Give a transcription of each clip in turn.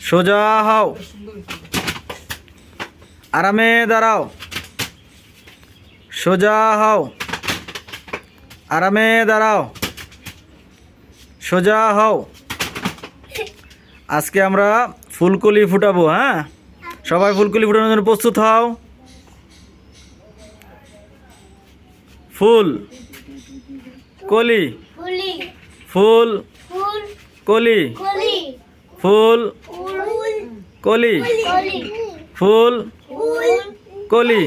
সোজা হও। আরামে দাঁড়াও। সোজা হও। আরামে দাঁড়াও। সোজা হও। আজকে আমরা ফুলকলি ফুটাবো হ্যাঁ? সবাই ফুলকলি ফুটানোর জন্য প্রস্তুত হও। ফুল। কলি। ফুল। কলি। ফুল কলি। ফুল কলি।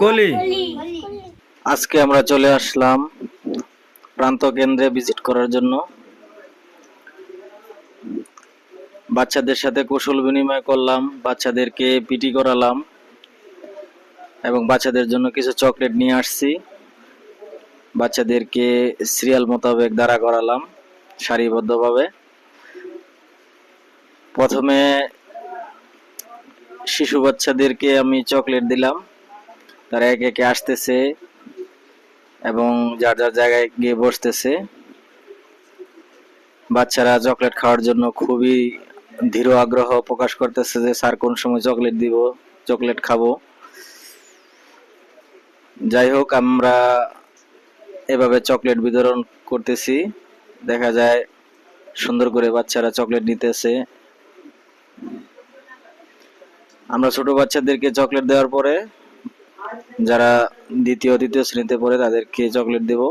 কলি। আজকে আমরা চলে আসলাম প্রান্ত কেন্দ্রে ভিজিট করার জন্য। বাচ্চাদের সাথে কৌশল বিনিময় করলাম, বাচ্চাদেরকে পিটি করালাম এবং বাচ্চাদের জন্য কিছু চকলেট নিয়ে আসছি। বাচ্চাদেরকে সিরিয়াল মোতাবেক দাঁড়া করালাম। সারিবদ্ধভাবে। প্রথমে শিশু বাচ্চাদেরকে আমি চকলেট দিলাম। তারা একে একে আসতেছে এবং যার যার জায়গায় গিয়ে বসতেছে। বাচ্চারা চকলেট খাওয়ার জন্য খুবই ধীর আগ্রহ প্রকাশ করতেছে যে, স্যার, কোন সময় চকলেট দিব? চকলেট খাব। যাই হোক, আমরা এভাবে চকলেট বিতরণ করতেছি। দেখা যায় সুন্দর করে বাচ্চারা চকলেট নিতেছে। আমরা ছোট বাচ্চাদেরকে চকলেট দেওয়ার পরে, যারা দ্বিতীয়, তৃতীয় শ্রেণীতে পড়ে তাদেরকে চকলেট দেব।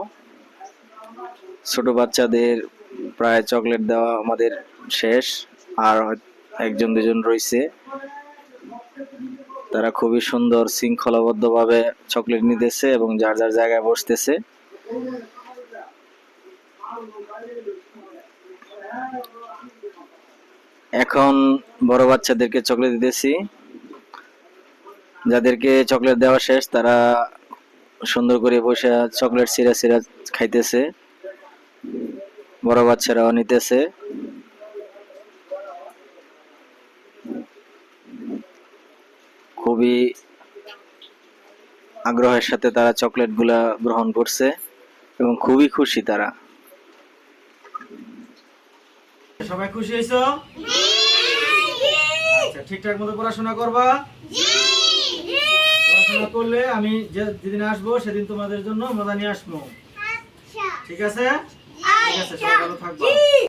ছোট বাচ্চাদের প্রায় চকলেট দেওয়া আমাদের শেষ, আর একজন, দুজন রয়েছে। তারা খুবই সুন্দর, শৃঙ্খলাবদ্ধভাবে চকলেট নিতেছে এবং যার যার জায়গায় বসতেছে। এখন বড় বাচ্চাদেরকে চকলেট দিতেছি। যাদেরকে চকলেট দেওয়া শেষ, তারা সুন্দর করে বসে চকলেট সিরা সিরা খাইতেছে। বড় বাচ্চারাও নিতেছে। খুবই আগ্রহের সাথে তারা চকলেটগুলা গ্রহণ করছে এবং খুবই খুশি তারা। সবাই খুশি হয়েছো? আচ্ছা ঠিকঠাক মতো পড়াশোনা করবা? পড়াশোনা করলে আমি যে যেদিন আসব সেদিন তোমাদের জন্য মজা নিয়ে আসব। ঠিক আছে? ঠিক আছে সবাই ভালো থাকবা।